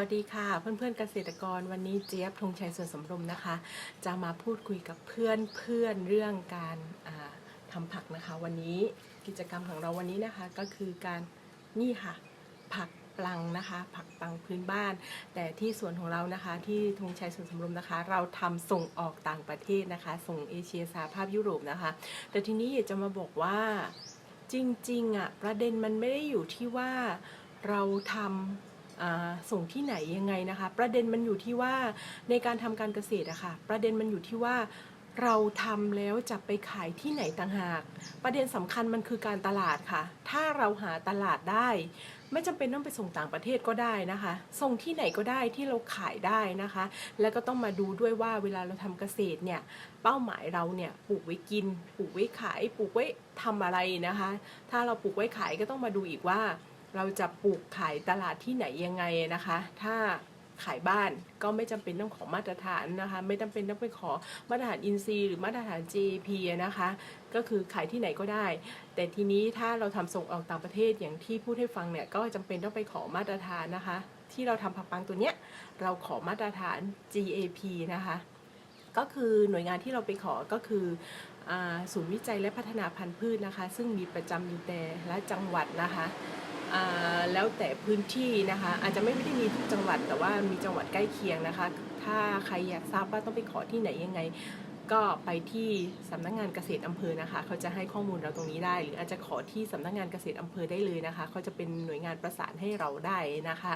วัสดีค่ะเพื่อนๆเกษตรกรวันนี้เจี๊ยบธงชัยส่วนสมรมนะคะ จะมาพูดคุยกับเพื่อนเพื่อนเรื่องการอ่าทำผักนะคะ วันนี้กิจกรรมของเราวันนี้นะคะก็คือการนี่ค่ะ ผักปลังนะคะ ผักปลังพื้นบ้าน แต่ที่สวนของเรานะคะ ที่ธงชัยส่วนสมรมนะคะ เราทำส่งออกต่างประเทศนะคะ ส่งเอเชียสหภาพยุโรปนะคะ แต่ทีนี้อยากจะมาบอกว่าจริงๆอะประเด็นมันไม่ได้อยู่ที่ว่าเราทำอ่า ส่งที่ไหนยังไงนะคะ ประเด็นมันอยู่ที่ว่าในการทำการเกษตรอะค่ะประเด็นมันอยู่ที่ว่าเราทำแล้วจะไปขายที่ไหนต่างหาก ประเด็นสำคัญมันคือการตลาดค่ะ ถ้าเราหาตลาดได้ ไม่จำเป็นต้องไปส่งต่างประเทศก็ได้นะคะ ส่งที่ไหนก็ได้ที่เราขายได้นะคะ แล้วก็ต้องมาดูด้วยว่าเวลาเราทำเกษตรเนี่ย เป้าหมายเราเนี่ยปลูกไว้กิน ปลูกไว้ขาย ปลูกไว้ทำอะไรนะคะ ถ้าเราปลูกไว้ขายก็ต้องมาดูอีกว่า เราจะปลูกขายตลาดที่ไหนยังไงนะคะ ถ้าขายบ้านก็ไม่จำเป็นต้องขอมาตรฐานนะคะ ไม่จำเป็นต้องไปขอมาตรฐานอินซีหรือมาตรฐาน GAP นะคะ ก็คือขายที่ไหนก็ได้ แต่ทีนี้ถ้าเราทำส่งออกต่างประเทศอย่างที่พูดให้ฟังเนี่ยก็จำเป็นต้องไปขอมาตรฐานนะคะ ที่เราทำผักปังตัวเนี้ยเราขอมาตรฐาน GAP นะคะ ก็คือหน่วยงานที่เราไปขอก็คือศูนย์วิจัยและพัฒนาพันธุ์พืชนะคะ ซึ่งมีประจำอยู่แต่ละจังหวัดนะคะ แล้วแต่พื้นที่นะคะ อาจจะไม่ได้มีทุกจังหวัดแต่ว่ามีจังหวัดใกล้เคียงนะคะ ถ้าใครอยากทราบว่าต้องไปขอที่ไหนยังไง ก็ไปที่สำนักงานเกษตรอำเภอนะคะ เขาจะให้ข้อมูลเราตรงนี้ได้ หรืออาจจะขอที่สำนักงานเกษตรอำเภอได้เลยนะคะ เขาจะเป็นหน่วยงานประสานให้เราได้นะคะ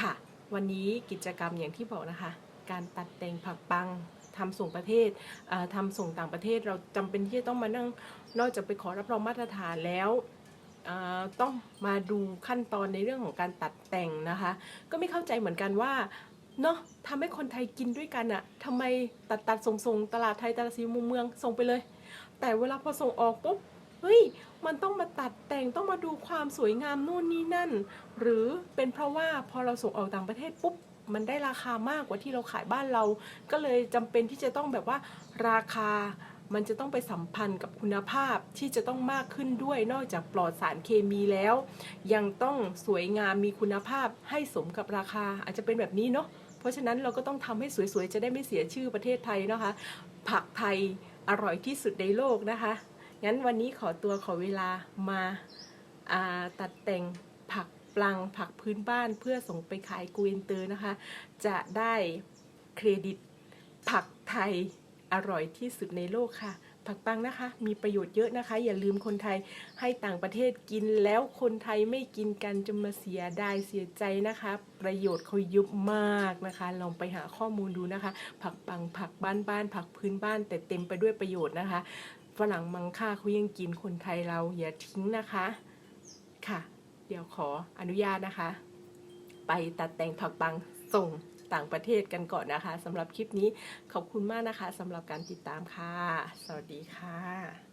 ค่ะ วันนี้กิจกรรมอย่างที่บอกนะคะ การตัดแต่งผักปังทำส่งประเทศอ่าทำส่งต่างประเทศเราจำเป็นที่จะต้องมานั่ง นอกจากไปขอรับรองมาตรฐานแล้ว ต้องมาดูขั้นตอนในเรื่องของการตัดแต่งนะคะ ก็ไม่เข้าใจเหมือนกันว่าเนาะทำให้คนไทยกินด้วยกันอะทำไมตัดตัดส่งส่งตลาดไทยตลาดสีมุมเมืองส่งไปเลย แต่เวลาพอส่งออกปุ๊บเฮ้ยมันต้องมาตัดแต่งต้องมาดูความสวยงามนู่นนี่นั่น หรือเป็นเพราะว่าพอเราส่งออกต่างประเทศปุ๊บมันได้ราคามากกว่าที่เราขายบ้านเรา ก็เลยจำเป็นที่จะต้องแบบว่าราคา มันจะต้องไปสัมพันธ์กับคุณภาพที่จะต้องมากขึ้นด้วยนอกจากปลอดสารเคมีแล้ว ยังต้องสวยงามมีคุณภาพให้สมกับราคาอาจจะเป็นแบบนี้เนาะเพราะฉะนั้นเราก็ต้องทำให้สวยๆ จะได้ไม่เสียชื่อประเทศไทยนะคะ ผักไทยอร่อยที่สุดในโลกนะคะ งั้นวันนี้ขอตัวขอเวลามาาตัดแต่งผักปลังผักพื้นบ้านเพื่อส่งไปขายกูเอนเตอร์นะคะ จะได้เครดิตผักไทย อร่อยที่สุดในโลกค่ะ ผักปังนะคะ มีประโยชน์เยอะนะคะ อย่าลืมคนไทยให้ต่างประเทศกินแล้วคนไทยไม่กินกันจะมาเสียดายเสียใจนะคะ ประโยชน์เขาเยุบมากนะคะ ลองไปหาข้อมูลดูนะคะ ผักปังผักบ้านบ้านผักพื้นบ้าน แต่เต็มไปด้วยประโยชน์นะคะฝรั่งมังค่าเขายังกินคนไทยเราอย่าทิ้งนะคะค่ะ เดี๋ยวขออนุญาตนะคะ ไปตัดแต่งผักปังส่ง ต่างประเทศกันก่อนนะคะสำหรับคลิปนี้ขอบคุณมากนะคะสำหรับการติดตามค่ะ สวัสดีค่ะ